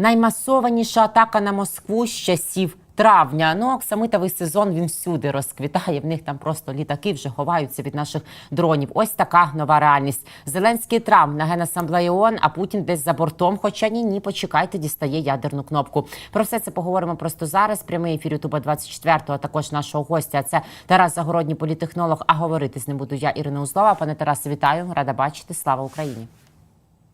Наймасованіша атака на Москву з часів травня. Ну, оксамитовий сезон він всюди розквітає. В них там просто літаки вже ховаються від наших дронів. Ось така нова реальність. Зеленський Трамп на генасамблеї ООН, а Путін десь за бортом. Хоча ні, ні, почекайте, дістає ядерну кнопку. Про все це поговоримо просто зараз. Прямий ефір Ютуба 24-го, а також нашого гостя. Це Тарас Загородній, політехнолог. А говорити з ним буду я, Ірина Узлова. Пане Тарасе, вітаю, рада бачити. Слава Україні.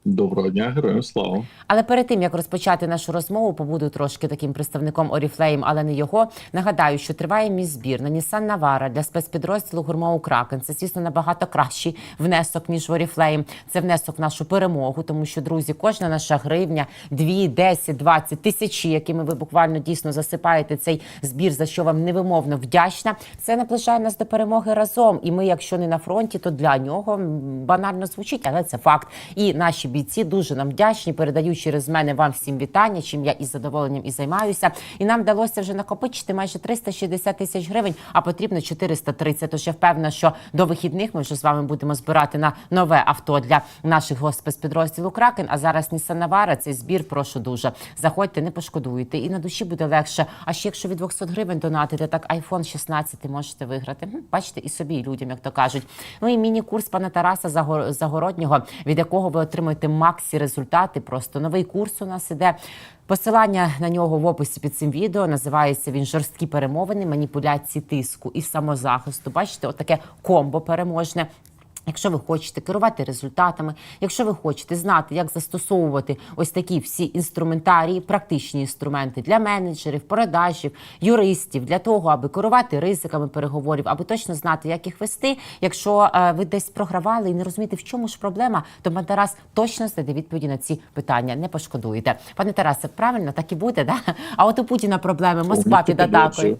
Доброго дня, героям слава. Але перед тим як розпочати нашу розмову, побуду трошки таким представником Oriflame, але не його. Нагадаю, що триває мій збір на Nissan Navara для спецпідрозділу гурмову Кракен. Це звісно набагато кращий внесок ніж в Oriflame. Це внесок в нашу перемогу, тому що друзі, кожна наша гривня, 2, 10, 20, тисячі, якими ви буквально дійсно засипаєте цей збір, за що вам невимовно вдячна. Це наближає нас до перемоги разом. І ми, якщо не на фронті, то для нього банально звучить, але це факт. І наші бійці дуже нам вдячні. Передаю через мене вам всім вітання, чим я із задоволенням і займаюся. І нам вдалося вже накопичити майже 360 тисяч гривень, а потрібно 430. Тож я впевнена, що до вихідних ми вже з вами будемо збирати на нове авто для наших спецпідрозділу Кракен. А зараз Nissan Navara, цей збір. Прошу дуже заходьте, не пошкодуйте, і на душі буде легше. А ще якщо від 200 гривень донатите, так iPhone 16 можете виграти. Бачите, і собі, і людям, як то кажуть. Ну і міні-курс пана Тараса Загор- Загороднього, від якого ви отримуєте максі результати. Просто новий курс у нас іде. Посилання на нього в описі під цим відео називається він жорсткі перемовини, маніпуляції тиску і самозахисту. Бачите, отаке комбо переможне. Якщо ви хочете керувати результатами, якщо ви хочете знати, як застосовувати ось такі всі інструментарії, практичні інструменти для менеджерів, продажів, юристів, для того, аби керувати ризиками переговорів, аби точно знати, як їх вести. Якщо е, ви десь програвали і не розумієте, в чому ж проблема, то пан Тарас точно знайде відповіді на ці питання. Не пошкодуєте. Пане Тарасе, правильно так і буде, да? А от у Путіна проблеми Москва під атакою.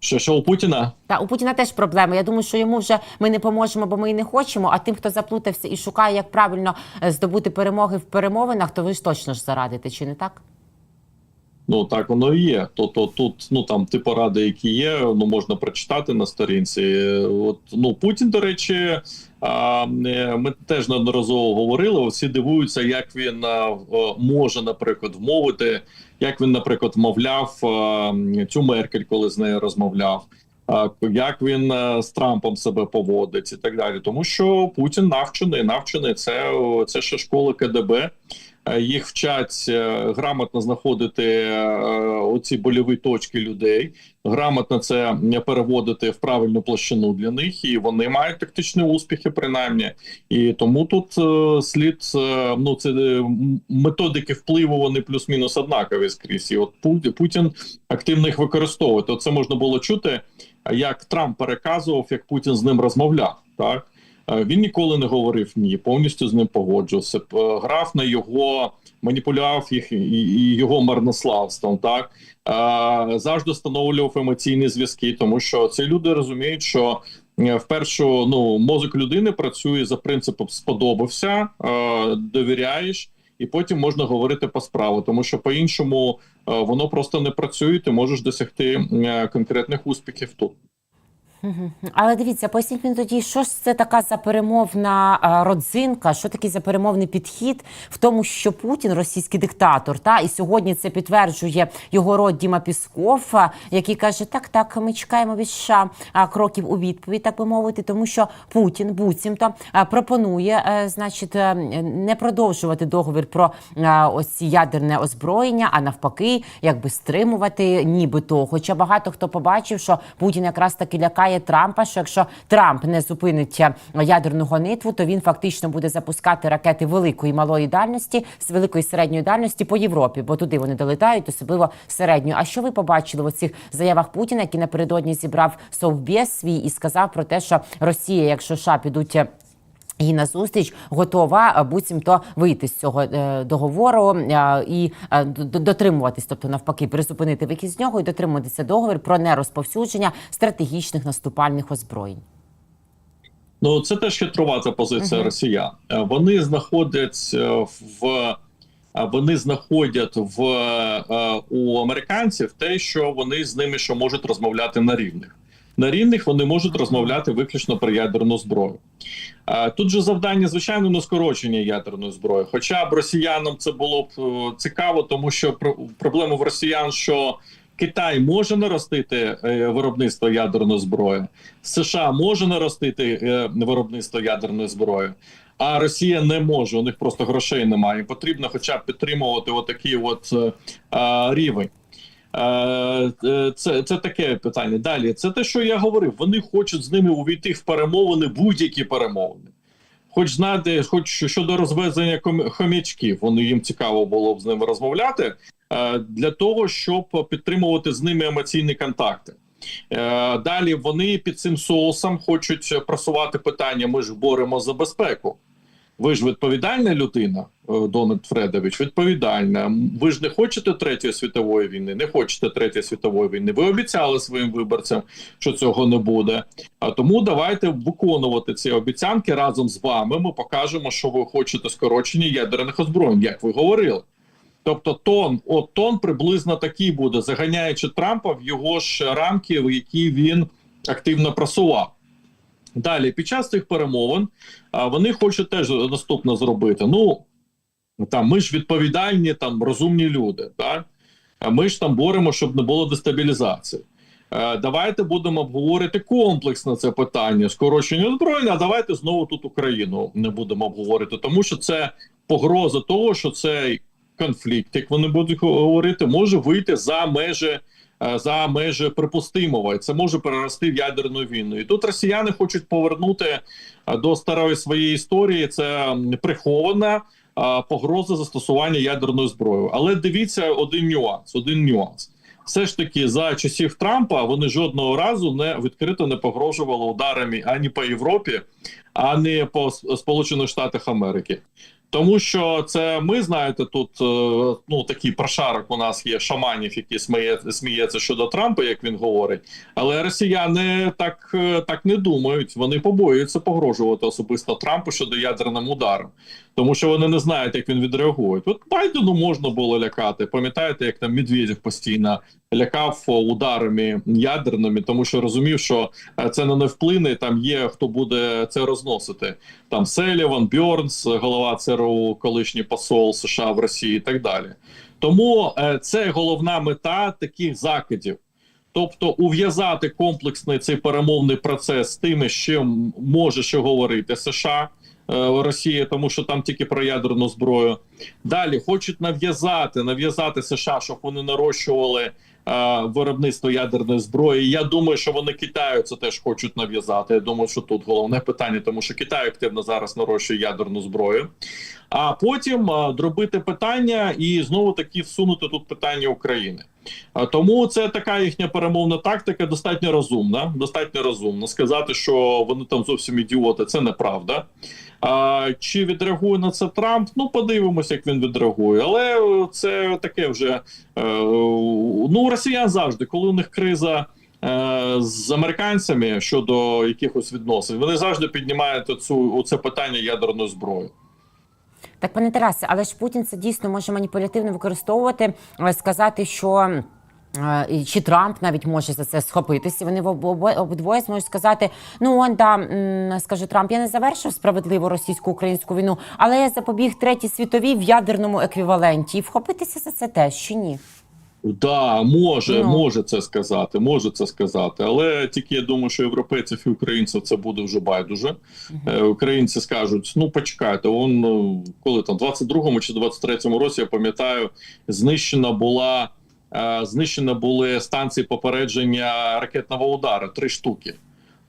Що, що у Путіна? Та у Путіна теж проблеми. Я думаю, що йому вже ми не поможемо, бо ми і не хочемо. А тим, хто заплутався і шукає, як правильно е, здобути перемоги в перемовинах, то ви ж точно ж зарадите, чи не так? Ну так воно і є. Тобто тут ну там ті поради, які є, ну можна прочитати на сторінці. От ну Путін, до речі, а, е, ми теж неодноразово говорили. Всі дивуються, як він може, наприклад, вмовити, як він, наприклад, вмовляв цю Меркель, коли з нею розмовляв. Як він з Трампом себе поводить і так далі, тому що Путін навчений, навчений це, це ще школа КДБ. Е, Їх вчать е, грамотно знаходити е, оці больові точки людей, грамотно це переводити в правильну площину для них, і вони мають тактичні успіхи, принаймні. І тому тут слід ну це методики впливу, вони плюс-мінус однакові скрізь. І от Пу- Путін активно їх використовує. То це можна було чути, як Трамп переказував, як Путін з ним розмовляв. Так Він ніколи не говорив ні, повністю з ним погоджувався. е, Грав на його, маніпулював їх і, його марнославством. Так Е, завжди встановлював емоційні зв'язки, тому що ці люди розуміють, що е, вперше ну мозок людини працює за принципом сподобався, е, довіряєш. І потім можна говорити по справу, тому що по-іншому е, воно просто не працює. Ти можеш досягти е, конкретних успіхів тут. Але дивіться, поясніть мені тоді, що ж це така за перемовна е, родзинка, що такий за перемовний підхід в тому, що Путін російський диктатор, та? І сьогодні це підтверджує його род Діма Пісков, який каже: так, так, ми чекаємо від США кроків у відповідь, так би мовити, тому що Путін буцімто пропонує, е, значить, е, не продовжувати договір про е, ось ядерне озброєння, а навпаки, якби стримувати, нібито. Хоча багато хто побачив, що Путін якраз таки лякає Трампа, що якщо Трамп не зупинить е, ядерну гонитву, то він фактично буде запускати ракети великої і малої дальності з великої і середньої дальності по Європі, бо туди вони долітають, особливо середньою. А що ви побачили в цих заявах Путіна, який напередодні зібрав совбез свій і сказав про те, що Росія, якщо США підуть. І на зустріч готова е, буцімто вийти з цього е, договору е, і дотримуватись, тобто навпаки, призупинити вихід з нього і дотримуватися договір про нерозповсюдження стратегічних наступальних озброєнь. Ну це теж хитрувата позиція росіян. Е, Вони знаходять в вони знаходять в у американців те, що вони з ними що можуть розмовляти на рівних. На рівних вони можуть розмовляти виключно про ядерну зброю. Тут же завдання, звичайно, не скорочення ядерної зброї. Хоча б росіянам це було б е, цікаво, тому що про- проблема в росіян, що Китай може наростити е, виробництво ядерної зброї, США може наростити е, виробництво ядерної зброї. А Росія не може, у них просто грошей немає. Потрібно, хоча б підтримувати отакий от е, рівень. Е, е, Це, це таке питання. Далі, це те, що я говорив. Вони хочуть з ними увійти в перемовини, будь-які перемовини. Хоч знати, хоч щодо розвезення хомячків, вони їм цікаво було б з ними розмовляти е, для того, щоб підтримувати з ними емоційні контакти. Далі вони під цим соусом хочуть просувати питання. Ми ж боремо за безпеку. Ви ж відповідальна людина, е, Дональд Фредович, відповідальна. Ви ж не хочете третьої світової війни, не хочете третьої світової війни. Ви обіцяли своїм виборцям, що цього не буде. А тому давайте виконувати ці обіцянки разом з вами. Ми покажемо, що ви хочете скорочення ядерних озброєнь, як ви говорили. Тобто, тон, от тон приблизно такий буде, заганяючи Трампа в його ж рамки, в які він активно просував. Далі, під час цих перемовин, вони хочуть теж наступне зробити. Ну там ми ж відповідальні, там розумні люди. Так? Ми ж там боремо, щоб не було дестабілізації. Е, Давайте будемо обговорити комплексно це питання скорочення озброєння. А давайте знову тут Україну не будемо обговорити, тому що це погроза того, що цей конфлікт, як вони будуть говорити, може вийти за межі. Е, За межі припустимого, і це може перерости в ядерну війну. І тут росіяни хочуть повернути е, до старої своєї історії. Це прихована е, погроза застосування ядерної зброї. Але дивіться один нюанс. Один нюанс. Все ж таки, за часів Трампа вони жодного разу не відкрито не погрожували ударами ані по Європі, ані по Сполучених Штатах Америки. Тому що це ми знаєте, тут е, ну такий прошарок у нас є шаманів, які сміє, сміється щодо Трампа, як він говорить. Але росіяни так, е, так не думають. Вони побоюються погрожувати особисто Трампу щодо ядерним ударом, тому що вони не знають, як він відреагує. От Байдену можна було лякати. Пам'ятаєте, як там Медведєв постійно лякав ударами ядерними, тому що розумів, що е, це не вплине. Там є хто буде це розносити. Там Селіван, Бьорнс, голова ЦРУ, колишній посол США в Росії і так далі. Тому е, це головна мета таких закидів. Тобто ув'язати комплексний цей перемовний процес з тими, з чим може що говорити США, е, Росія, тому що там тільки про ядерну зброю. Далі хочуть нав'язати, нав'язати США, щоб вони нарощували е, виробництво ядерної зброї. Я думаю, що вони Китаю це теж хочуть нав'язати. Я думаю, що тут головне питання, тому що Китай активно зараз нарощує ядерну зброю. А потім е, дробити питання і знову таки всунути тут питання України. Тому це така їхня перемовна тактика, достатньо розумна. Достатньо розумна. Сказати, що вони там зовсім ідіоти, це неправда. А, чи відреагує на це Трамп? Ну, подивимося, як він відреагує. Але е, це таке вже е, ну, росіян завжди, коли у них криза. е, З американцями щодо якихось відносин вони завжди піднімають цю це питання ядерної зброї. Так, пане Тарасе, але ж Путін це дійсно може маніпулятивно використовувати, е, сказати, що. е, Чи Трамп навіть може за це схопитися? Вони в обидвоє зможуть сказати: ну он да скаже Трамп, я не завершив справедливо російсько-українську війну, але я запобіг третій світовій в ядерному еквіваленті. І вхопитися за це теж чи ні? Да, може, Ну. може це сказати, може це сказати, але тільки я думаю, що європейців і українців це буде вже байдуже. Е, Українці скажуть: ну почекайте, он ну, коли там, в 22-му чи 23-му році я пам'ятаю, знищена була е, знищена були станції попередження ракетного удару, три штуки.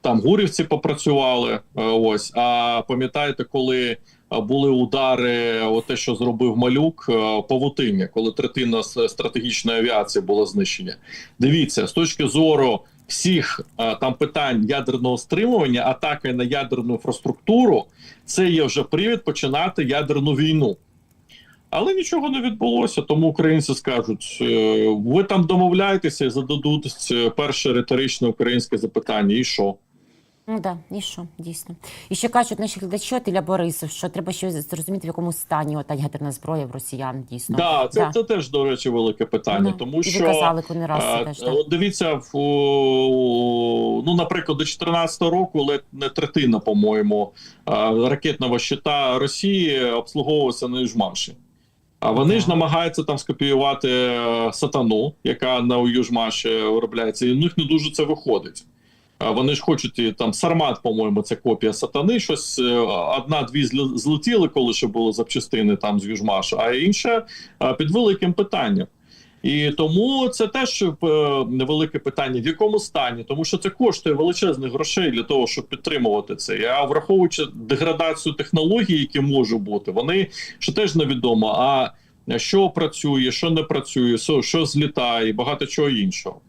Там гурівці попрацювали. е, Ось а пам'ятаєте, коли е, були удари, о те, що зробив малюк, павутиння, коли третина стратегічної авіації була знищення. Дивіться, з точки зору всіх там питань ядерного стримування, атаки на ядерну інфраструктуру, це є вже привід починати ядерну війну. Але нічого не відбулося, тому українці скажуть: е, ви там домовляєтеся і зададуть е, перше риторичне українське запитання, і що? Ну да, і що, дійсно. І ще кажуть наші глядачі Ілля Борисов, що треба ще зрозуміти, в якому стані ота ядерна зброя в росіян дійсно. Да, це, Да. це теж, до речі, велике питання, Ну, тому і що казали коли раз е, це теж. да. дивіться, в, ну, наприклад, до 2014 року ледь не третина, по-моєму, е, ракетного щита Росії обслуговувалася на Южмаші. А вони ж намагаються там скопіювати е, сатану, яка на Южмаші виробляється, і в них не дуже це виходить. Вони ж хочуть там Сармат, по-моєму, це копія сатани. Щось е, одна-дві зл- злетіли, коли ще були запчастини там з Южмаша, а інше е, під великим питанням. І тому це теж невелике питання, в якому стані, тому що це коштує величезних грошей для того, щоб підтримувати це. А враховуючи деградацію технологій, які можуть бути, вони ще теж невідомо. А що працює, що не працює, що, злітає, багато чого іншого.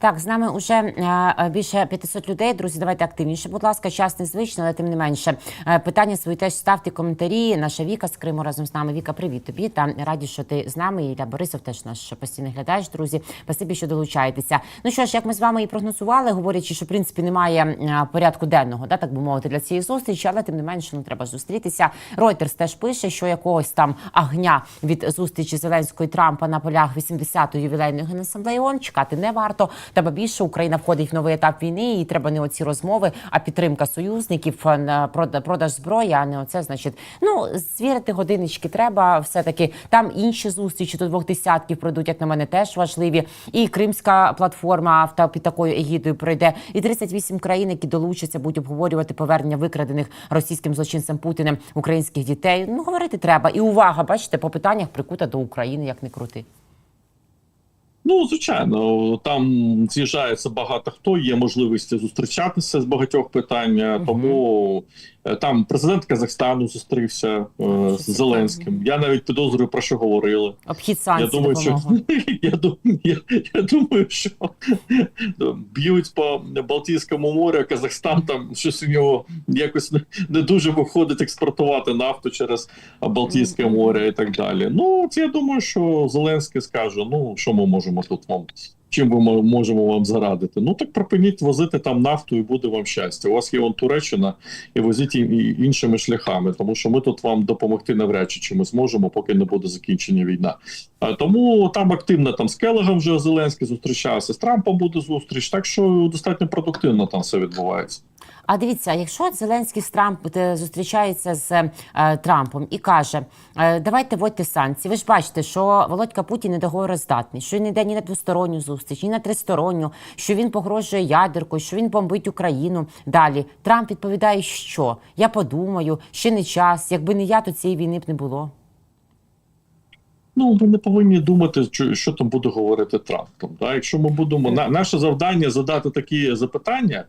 Так, з нами вже е, більше 500 людей. Друзі, давайте активніше. Будь ласка, час незвичний, але тим не менше. Е, питання свої теж ставте коментарі. Наша Віка з Криму разом з нами. Віка, привіт тобі. Та раді, що ти з нами. Ілля Борисов теж наш постійний глядач. Друзі, спасибі, що долучаєтеся. Ну що ж, як ми з вами і прогнозували, говорячи, що в принципі немає е, порядку денного, да, так би мовити, для цієї зустрічі, але тим не менше ну, треба зустрітися. Reuters теж пише, що якогось там агня від зустрічі Зеленського і Трампа на полях 80-ї ювілейної генасамблеї ООН чекати не варто. Треба більше Україна входить в новий етап війни, і треба не оці розмови, а підтримка союзників е, на продаж зброї. А не оце значить. Ну звірити годиннички треба. Все таки там інші зустрічі до двох десятків пройдуть, як на мене, теж важливі. І Кримська платформа авто під такою егідою пройде. І 38 країн, які долучаться, будуть обговорювати повернення викрадених російським злочинцем Путіним українських дітей. Ну говорити треба. І увага, бачите, по питаннях прикута до України, як не крути. Ну, звичайно, там з'їжджається багато хто, є можливість зустрічатися з багатьох питань. Мгм. Тому е, там президент Казахстану зустрівся е, з Зеленським. Я навіть підозрюю про що говорили. Обхід Я санкцій думаю, що я думаю, я, я думаю, що б'ють по Балтійському морю, а Казахстан там щось у нього якось не, не дуже виходить експортувати нафту через Балтійське море і так далі. Ну, це я думаю, що Зеленський скаже: ну що ми можемо тут вам. Чим ми можемо вам зарадити? Ну так припиніть возити там нафту і буде вам щастя. У вас є вон Туреччина, і возіть і іншими шляхами, тому що ми тут вам допомогти навряд чи ми зможемо, поки не буде закінчення війна. А, тому там активно там з Келегом вже Зеленський зустрічався, з Трампом буде зустріч. Так що достатньо продуктивно там все відбувається. А дивіться, якщо Зеленський з Трамп е, зустрічається з е, Трампом і каже: е, давайте вводьте санкції. Ви ж бачите, що Володька Путін недоговороздатний, що він не йде ні на двосторонню зустріч, ні на тристоронню, що він погрожує ядеркою, що він бомбить Україну. Далі Трамп відповідає, що я подумаю, ще не час. Якби не я, то цієї війни б не було. Ну, ми не повинні думати, що, що там буде говорити Трамп. Там, да? Якщо ми будемо на наше завдання задати такі запитання.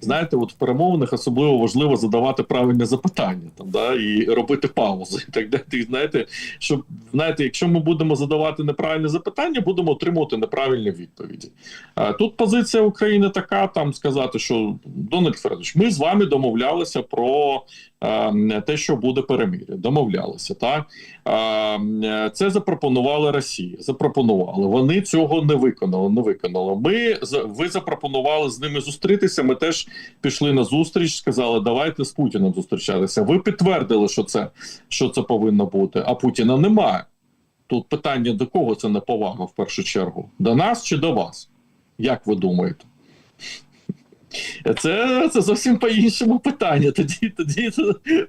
Знаєте, от в перемовинах особливо важливо задавати правильне запитання там, да, і робити паузи. Так далі. Знаєте, щоб знаєте, якщо ми будемо задавати неправильне запитання, будемо отримувати неправильні відповіді. Тут позиція України така: там сказати, що Дональд Фредович, ми з вами домовлялися про те, що буде перемир'я. Домовлялися, так це запропонувала Росія. Запропонували. Вони цього не виконали. Не виконали. Ми ви запропонували з ними зустрітися. Ми теж пішли на зустріч, сказали, давайте з Путіним зустрічатися. Ви підтвердили, що це що це повинно бути, а Путіна немає. Тут питання до кого це неповага в першу чергу? До нас чи до вас? Як ви думаєте? Це, це зовсім по-іншому питання. Тоді, тоді,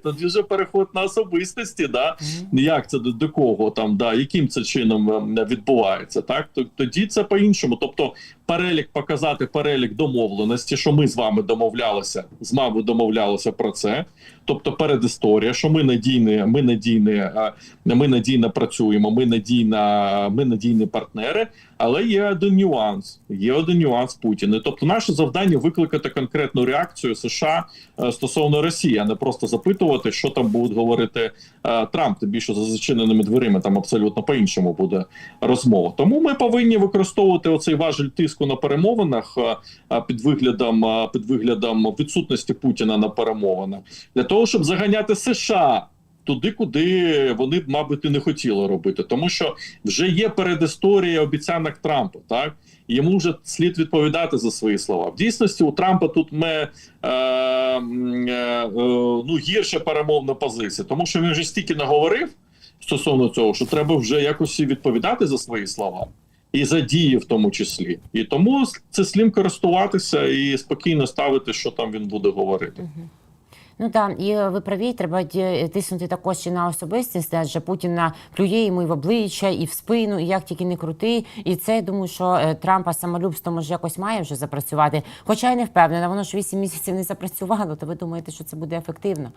тоді вже переход на особистості, да? як це до, до кого там, да, яким це чином ем, відбувається, так тоді це по-іншому. Тобто, перелік показати перелік домовленості, що ми з вами домовлялися, з вами домовлялися про це. Тобто, передісторія, що ми надійні, ми надійні, е, ми надійно працюємо, ми надійна, ми надійні партнери. Але є один нюанс. Є один нюанс Путіна. Тобто, наше завдання викликати конкретну реакцію США е, стосовно Росії, а не просто запитувати, що там будуть говорити е, Трамп. Тим більше за зачиненими дверима там абсолютно по-іншому буде розмова. Тому ми повинні використовувати оцей важель тиску на перемовинах е, е, під виглядом е, під виглядом відсутності Путіна на перемовинах для того, щоб заганяти США. Туди, куди вони б, мабуть, і не хотіли робити, тому що вже є передісторія обіцянок Трампа, так йому вже слід відповідати за свої слова. В дійсності у Трампа тут ми е, е, ну гірша перемовна позиція, тому що він вже стільки наговорив стосовно цього, що треба вже якось відповідати за свої слова. І за дії в тому числі. І тому це слім користуватися і спокійно ставити, що там він буде говорити. Ну так, і е, ви праві, треба тиснути також і на особистість, адже Путіна плює йому і в обличчя, і в спину, і як тільки не крути. І це я думаю, що е, Трампа самолюбство може якось має вже запрацювати. Хоча я не впевнена, воно ж 8 місяців не запрацювало. То ви думаєте, що це буде ефективно?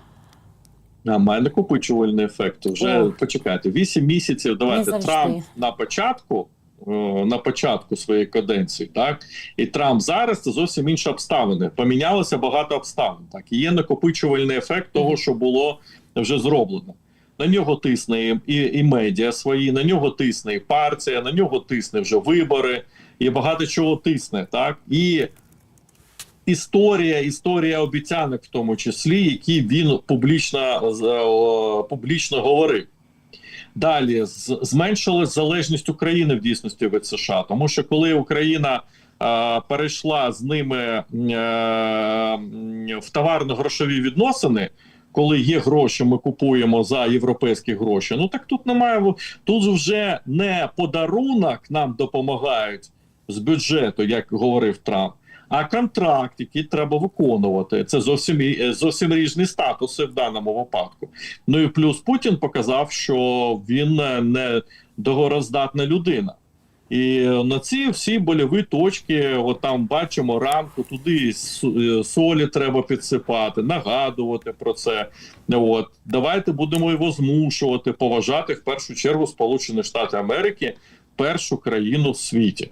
А має накопичувальний ефект. Вже О. почекайте, 8 місяців. Давайте. Трамп на початку. На початку своєї каденції, так і Трамп зараз це зовсім інші обставини. Помінялося багато обставин. Так і є накопичувальний ефект того, що було вже зроблено. На нього тисне і, і, і медіа свої, на нього тисне і партія, на нього тисне вже вибори, і багато чого тисне. Так і історія, історія обіцянок, в тому числі, які він публічно, публічно говорив. Далі з- зменшилась залежність України в дійсності від США, тому що коли Україна е, перейшла з ними е, в товарно-грошові відносини. Коли є гроші, ми купуємо за європейські гроші. Ну так тут немає тут вже не подарунок нам допомагають з бюджету, як говорив Трамп, а контракт, який треба виконувати. Це зовсім е, зовсім різні статуси в даному випадку. Ну і плюс Путін показав, що він е, не догороздатна людина. І на ці всі больові точки, от там бачимо ранку, туди е, солі треба підсипати, нагадувати про це. От давайте будемо його змушувати поважати в першу чергу Сполучені Штати Америки, першу країну в світі.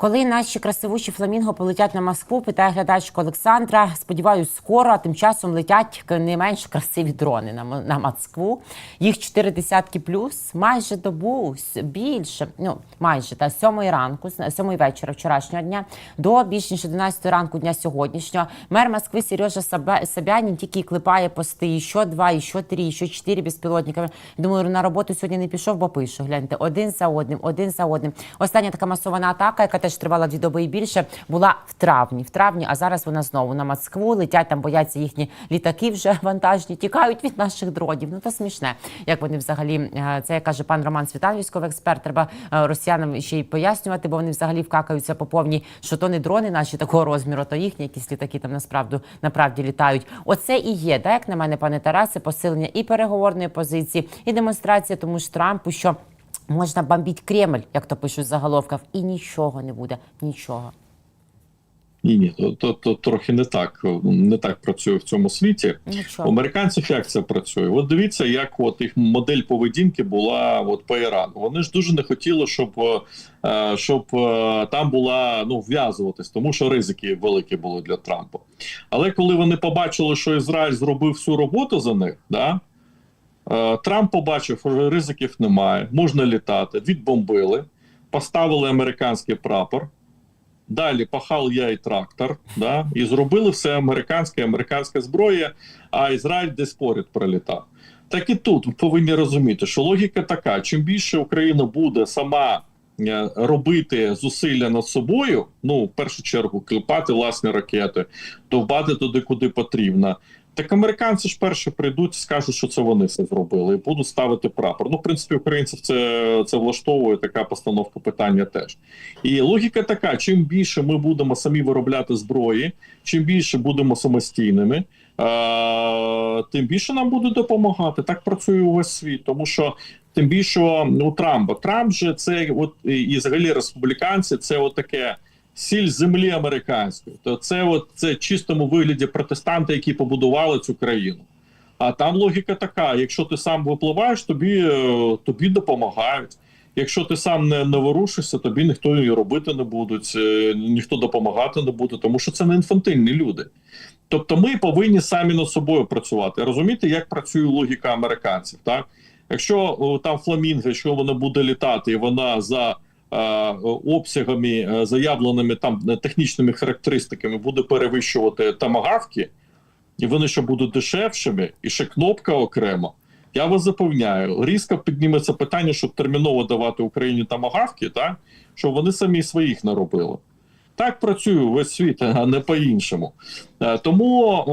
Коли наші красивущі фламінго полетять на Москву, питає глядачка Олександра. Сподіваюсь, скоро, тим часом летять не менш красиві дрони на, на Москву. Їх чотири десятки плюс, майже добу більше. Ну майже та сьомої ранку, сьомої вечора вчорашнього дня до більш ніж 11 ранку дня сьогоднішнього. Мер Москви Сережа Собянін тільки клепає пости. І що два, і що три, і що чотири безпілотниками. Думаю, на роботу сьогодні не пішов, бо пише. Гляньте, один за одним, один за одним. Остання така масована атака, яка теж тривала дві доби і більше, була в травні. В травні, а зараз вона знову на Москву. Летять там, бояться їхні літаки вже вантажні, тікають від наших дронів. Ну то смішне. Як вони взагалі е, це як каже пан Роман Світан, військовий експерт. Треба е, росіянам ще й пояснювати, бо вони взагалі вкакаються по повній, що то не дрони наші такого розміру, то їхні якісь літаки там насправді направді літають. Оце і є, так, як на мене, пане Тарасе, посилення і переговорної позиції, і демонстрація тому ж Трампу, що. Можна бомбити Кремль, як то пишуть в заголовках, і нічого не буде. Нічого. Ні, ні, то, то, то трохи не так не так працює в цьому світі. У Нічого. американців як це працює? От дивіться, як от їх модель поведінки була от по Ірану. Вони ж дуже не хотіли, щоб, е, щоб е, там була ну вв'язуватись, тому що ризики великі були для Трампа. Але коли вони побачили, що Ізраїль зробив всю роботу за них, да, Трамп побачив, що ризиків немає, можна літати, відбомбили, поставили американський прапор. Далі пахав я і трактор, да, і зробили все американське, американська зброя, а Ізраїль десь поряд пролітав. Так і тут ви повинні розуміти, що логіка така: чим більше Україна буде сама е, робити зусилля над собою, ну в першу чергу клепати власні ракети, довбати туди, куди потрібно. Так американці ж перші прийдуть і скажуть, що це вони все зробили, і будуть ставити прапор. Ну, в принципі, українців це, це влаштовує така постановка питання теж. І логіка така: чим більше ми будемо самі виробляти зброї, чим більше будемо самостійними, е- тим більше нам буде допомагати. Так працює увесь світ, тому що. Тим більше у Трампа. Трамп же це от і взагалі республіканці, це от таке сіль землі американської. То це от це чистому вигляді протестанти, які побудували цю країну. А там логіка така: якщо ти сам випливаєш, тобі, е, тобі допомагають. Якщо ти сам не, не ворушишся, тобі ніхто і робити не будуть, е, ніхто допомагати не буде, тому що це не інфантильні люди. Тобто ми повинні самі над собою працювати. Розумієте, як працює логіка американців. Так? Якщо там фламінго, якщо вона буде літати, і вона за обсягами, е, заявленими там е, технічними характеристиками буде перевищувати тамагавки, і вони ще будуть дешевшими, і ще кнопка окремо. Я вас запевняю, різко підніметься питання, щоб терміново давати Україні тамагавки, так щоб вони самі своїх не робили. Так працює весь світ, а не по-іншому. Е, Тому,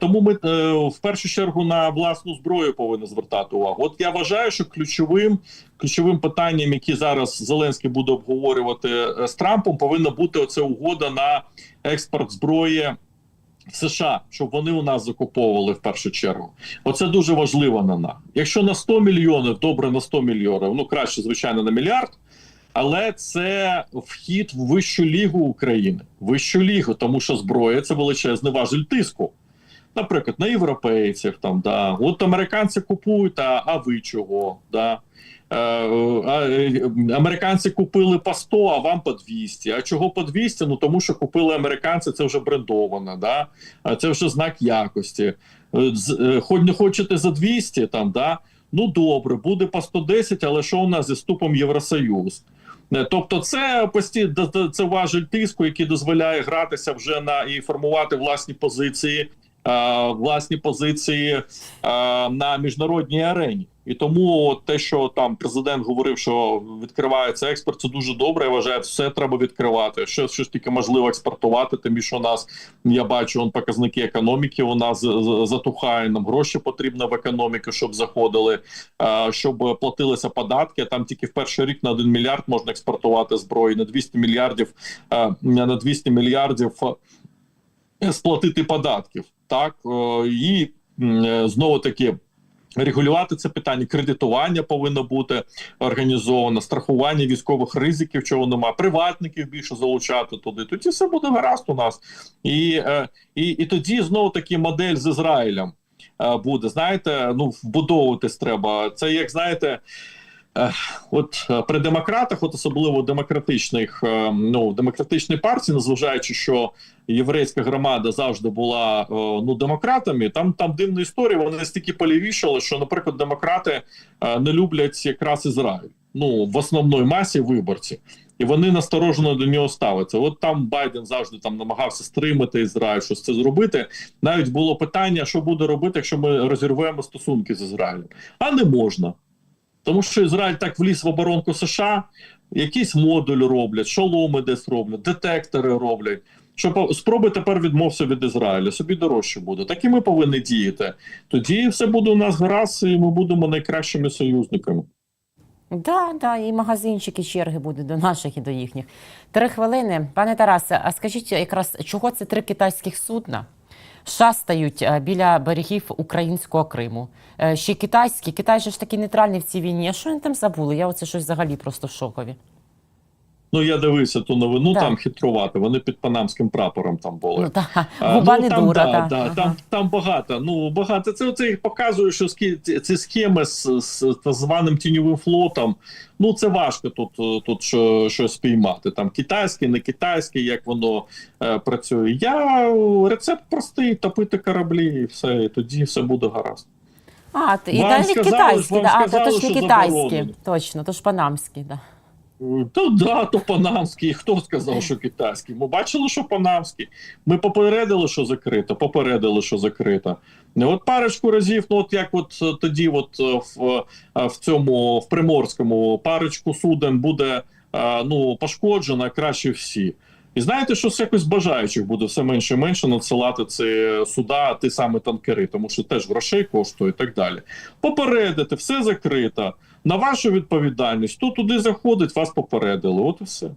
тому ми е, в першу чергу на власну зброю повинні звертати увагу. От я вважаю, що ключовим ключовим питанням, які зараз Зеленський буде обговорювати е, з Трампом, повинна бути оця угода на експорт зброї. В США, щоб вони у нас закуповували в першу чергу, оце дуже важливо на нас. Якщо на 100 мільйонів, добре на 100 мільйонів, ну краще, звичайно, на мільярд, але це вхід в вищу лігу України, вищу лігу, тому що зброя це величезний важель тиску. Наприклад, на європейців там да от американці купують, а, а ви чого? Да? Е, е, американці купили по 100, а вам по 200. А чого по 200? Ну тому що купили американці, це вже брендовано, да? Це вже знак якості. Е, Хоч не хочете за 200, там, да? ну добре, буде по 110, але що у нас зі ступом Євросоюз? Е, Тобто, це пості... д- д- це важель тиску, який дозволяє гратися вже на і формувати власні позиції, е, власні позиції е, на міжнародній арені. І тому те, що там президент говорив, що відкривається експорт, це дуже добре. Я вважаю, все треба відкривати. Що, що ж тільки можливо експортувати. Тим більше у нас я бачу он показники економіки. У нас затухає нам гроші потрібно в економіку, щоб заходили, щоб платилися податки. Там тільки в перший рік на 1 мільярд можна експортувати зброї на 200 мільярдів. На 200 мільярдів сплатити податків. Так е, і е, знову таки. Регулювати це питання, кредитування повинно бути організовано, страхування військових ризиків, чого нема, приватників більше залучати туди. Тоді все буде гаразд у нас. І, е, і, і тоді знову таки модель з Ізраїлем е, буде. Знаєте, ну вбудовуватись треба. Це як знаєте. Е, От е, при демократах, от особливо демократичних, е, ну демократичній партії, незважаючи, що єврейська громада завжди була ну демократами. Там там дивна історія. Вони настільки полівішали, що, наприклад, демократи не люблять якраз Ізраїль. Ну в основної масі виборців. І вони насторожено до нього ставляться. От там Байден завжди там намагався стримати Ізраїль, щось це зробити. Навіть було питання, що буде робити, якщо ми розірвемо стосунки з Ізраїлем. А не можна. Тому що Ізраїль так вліз в оборонку США, якийсь модуль роблять, шоломи десь роблять, детектори роблять. Що спробуй тепер відмовся від Ізраїля, собі дорожче буде. Так і ми повинні діяти. Тоді все буде у нас гаразд, і ми будемо найкращими союзниками. Да, да, і магазинчики, черги будуть до наших і до їхніх. Три хвилини. Пане Тарасе, а скажіть якраз, чого це три китайських судна шастають е, біля берегів українського Криму? Е, Ще китайські, Китай же ж такий нейтральний в цій війні. А що вони там забули? Я оце щось взагалі просто в шокові. Ну я дивився ту новину, Да. там хитрувати. Вони під панамським прапором там були. Ну так, А, губа ну, не там, дура. да, та. да, там, там багато. Ну багато. Це оце показує, що скі- ці- схеми з, з так званим тіньовим флотом. Ну це важко тут, тут що, щось спіймати. Там китайський, не китайський, як воно е, працює. Я рецепт простий: топити кораблі, і все, і тоді все буде гаразд. А, і сказали, китайські, да. а, то, ж не китайські, точно, то ж панамські, да. То да, то панамський. Хто сказав, що китайський? Ми бачили, що панамський. Ми попередили, що закрито, попередили, що закрито. От парочку разів, ну от як от е, тоді, от е, в, е, в цьому в Приморському парочку суден буде е, ну пошкоджено, краще всі. І знаєте, що це якось бажаючих буде все менше і менше надсилати ці суда, ті самі танкери, тому що теж грошей коштує і так далі. Попередити, все закрито. На вашу відповідальність, хто туди заходить, вас попередили. От і все.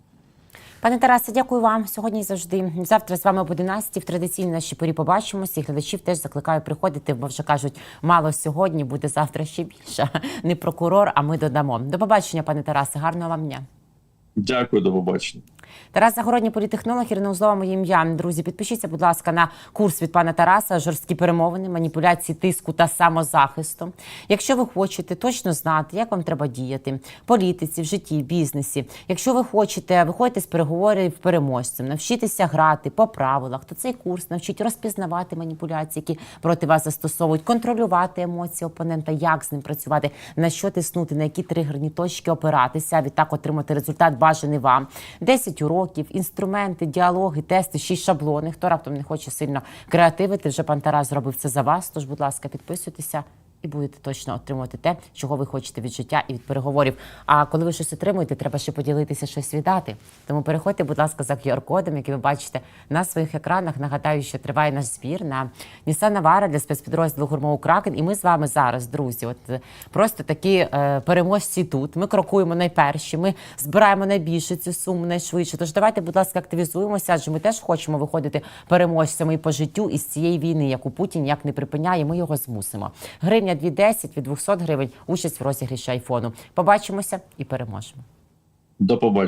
Пане Тарасе, дякую вам сьогодні і завжди. Завтра з вами об 11 в традиційній нашій порі побачимося. І глядачів теж закликаю приходити, бо вже кажуть, мало сьогодні, буде завтра ще більше. Не прокурор, а ми додамо. До побачення, пане Тарасе. Гарного вам дня. Дякую, до побачення. Тарас Загородній політехнолог, Ірина Узлова, моє ім'я. Друзі, підпишіться, будь ласка, на курс від пана Тараса, жорсткі перемовини, маніпуляції, тиску та самозахисту. Якщо ви хочете точно знати, як вам треба діяти в політиці, в житті, бізнесі. Якщо ви хочете виходити з переговорів переможцем, навчитися грати по правилах, то цей курс навчить розпізнавати маніпуляції, які проти вас застосовують, контролювати емоції опонента, як з ним працювати, на що тиснути, на які тригерні точки опиратися, відтак отримати результат бажаний вам. 10 уроків, інструменти, діалоги, тести, 6 шаблони. Хто раптом не хоче сильно креативити, вже пан Тарас зробив це за вас. Тож, будь ласка, підписуйтеся і будете точно отримувати те, чого ви хочете від життя і від переговорів. А коли ви щось отримуєте, треба ще поділитися щось віддати. Тому переходьте, будь ласка, за QR-кодом, який ви бачите на своїх екранах. Нагадаю, що триває наш збір на Nissan Navara для спецпідрозділу Гурмову Кракен. І ми з вами зараз, друзі, от е, просто такі е, переможці тут. Ми крокуємо найперші, ми збираємо найбільше цю суму найшвидше. Тож давайте, будь ласка, активізуємося, адже ми теж хочемо виходити переможцями по життю із цієї війни, яку Путін як не припиняє. Ми його змусимо. Гривня 2,10 від 200 гривень. Участь в розігріші айфону. Побачимося і переможемо. До побачення.